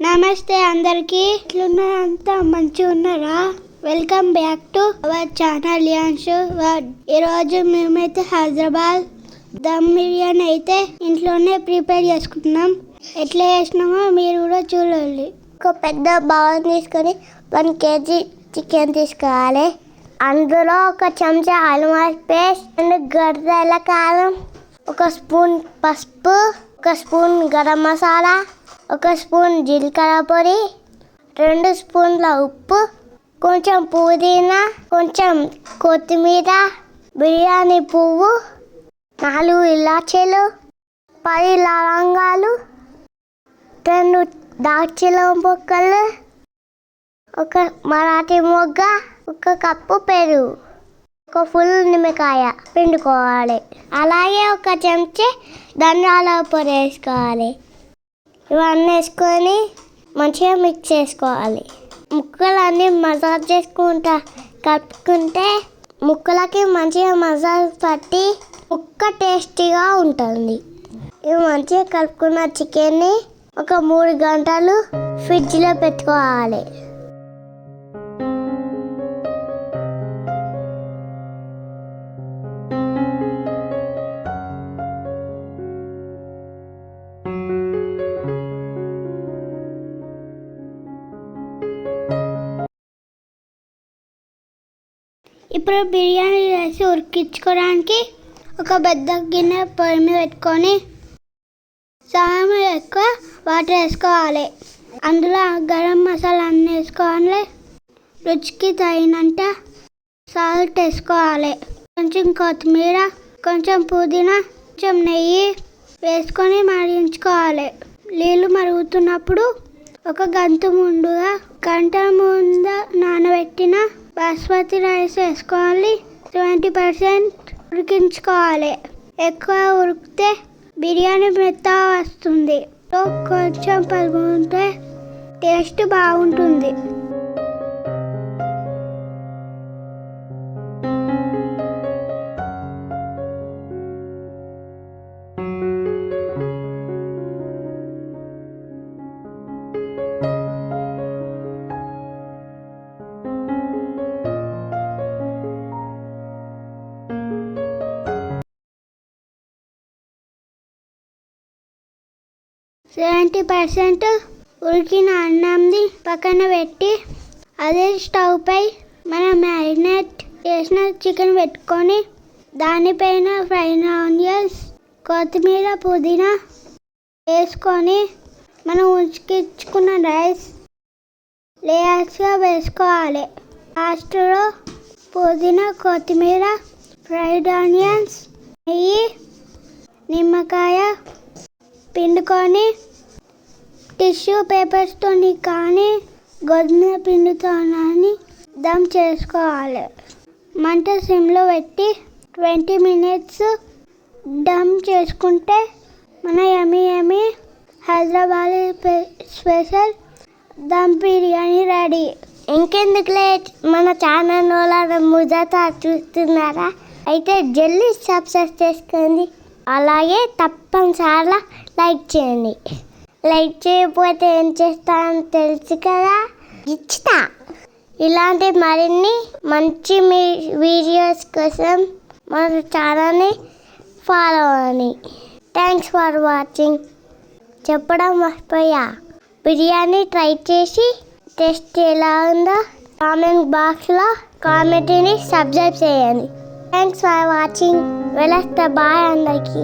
నమస్తే అందరికి. అంతా మంచిగా ఉన్నారా? Welcome back to our channel word ఈరోజు మేమైతే హైదరాబాద్ దమ్ బిర్యానీ అయితే ఇంట్లోనే ప్రిపేర్ చేసుకుంటున్నాం. ఎట్లా చేసినామో మీరు కూడా చూడాలి ఒక పెద్ద బౌల్ తీసుకొని వన్ కేజీ చికెన్ తీసుకోవాలి. అందులో ఒక చెంచా అల్లం పేస్ట్ అండ్ గడ్డల కారం ఒక స్పూన్ పసుపు ఒక స్పూన్ గరం మసాలా ఒక స్పూన్ జీలకర్ర పొడి రెండు స్పూన్ల ఉప్పు కొంచెం పుదీనా కొంచెం కొత్తిమీర బిర్యానీ పువ్వు నాలుగు ఇలాచీలు పది లవంగాలు రెండు దాల్చిన మొక్కలు ఒక మరాఠీ మొగ్గ ఒక కప్పు పెరుగు ఒక ఫుల్ నిమ్మకాయ పిండుకోవాలి. అలాగే ఒక చెంచా ధనియాల పొడి వేసుకోవాలి. ఇవన్నీ వేసుకొని మంచిగా మిక్స్ చేసుకోవాలి. ముక్కలన్నీ మసాజ్ చేసుకుంటా కలుపుకుంటే ముక్కలకి మంచిగా మసాజ్ పట్టి ముక్క టేస్టీగా ఉంటుంది. ఇవి మంచిగా కలుపుకున్న చికెన్ని ఒక మూడు గంటలు ఫ్రిడ్జ్లో పెట్టుకోవాలి. ఇప్పుడు బిర్యానీ రైస్ ఉడికించుకోవడానికి ఒక పెద్ద గిన్నె పొయ్యి మీద పెట్టుకొని సగం ఎక్కువ వాటర్ వేసుకోవాలి. అందులో గరం మసాలా అన్నీ వేసుకోవాలి. రుచికి తగినంత సాల్ట్ వేసుకోవాలి. కొంచెం కొత్తిమీర కొంచెం పుదీనా కొంచెం నెయ్యి వేసుకొని మరిగించుకోవాలి. నీళ్ళు మరుగుతున్నప్పుడు ఒక గంట ముందుగా గంట ముందు నానబెట్టిన బాస్మతి రైస్ వేసుకోవాలి. ట్వంటీ పర్సెంట్ ఉడికించుకోవాలి. ఎక్కువ ఉడికితే బిర్యానీ మెత్త వస్తుంది. కొంచెం పలుకుంటే టేస్ట్ బాగుంటుంది. సెవెంటీ పర్సెంట్ ఉడికిన అన్నంది పక్కన పెట్టి అదే స్టవ్పై మనం మ్యారినేట్ చేసిన చికెన్ పెట్టుకొని దానిపైన ఫ్రైన్ ఆనియన్స్ కొత్తిమీర పుదీనా వేసుకొని మనం ఉడికించుకున్న రైస్ లేయర్స్గా వేసుకోవాలి. లాస్ట్లో పుదీనా కొత్తిమీర ఫ్రైడ్ ఆనియన్స్ నెయ్యి నిమ్మకాయ పిండుకొని టిష్యూ పేపర్స్తో కానీ గోధుమ పిండితో కానీ దమ్ చేసుకోవాలి. మంట సిమ్లో పెట్టి ట్వంటీ మినిట్స్ దమ్ చేసుకుంటే మన yummy yummy Hyderabad special dum biryani ready. ఇంకెందుకు లేట్? మన ఛానల్ వాళ్ళ ముజాత చూస్తున్నారా? అయితే జల్దీ సబ్స్క్రైబ్ చేసుకోండి. అలాగే తప్పనిసరిగా లైక్ చేయండి. లైక్ చేయకపోతే ఏం చేస్తానని తెలుసు కదా? ఇచ్చుతా. ఇలాంటి మరిన్ని మంచి మీ వీడియోస్ కోసం మన ఛానల్ని ఫాలో అవ్వండి. Thanks for watching. చెప్పడం మర్చిపోయా. బిర్యానీ ట్రై చేసి టేస్ట్ ఎలా ఉందో కామెంట్ బాక్స్లో కామెంట్ని సబ్స్క్రైబ్ చేయండి. థ్యాంక్స్ ఫర్ వాచింగ్ వెళ్ళొస్తా బాయ్ అందరికీ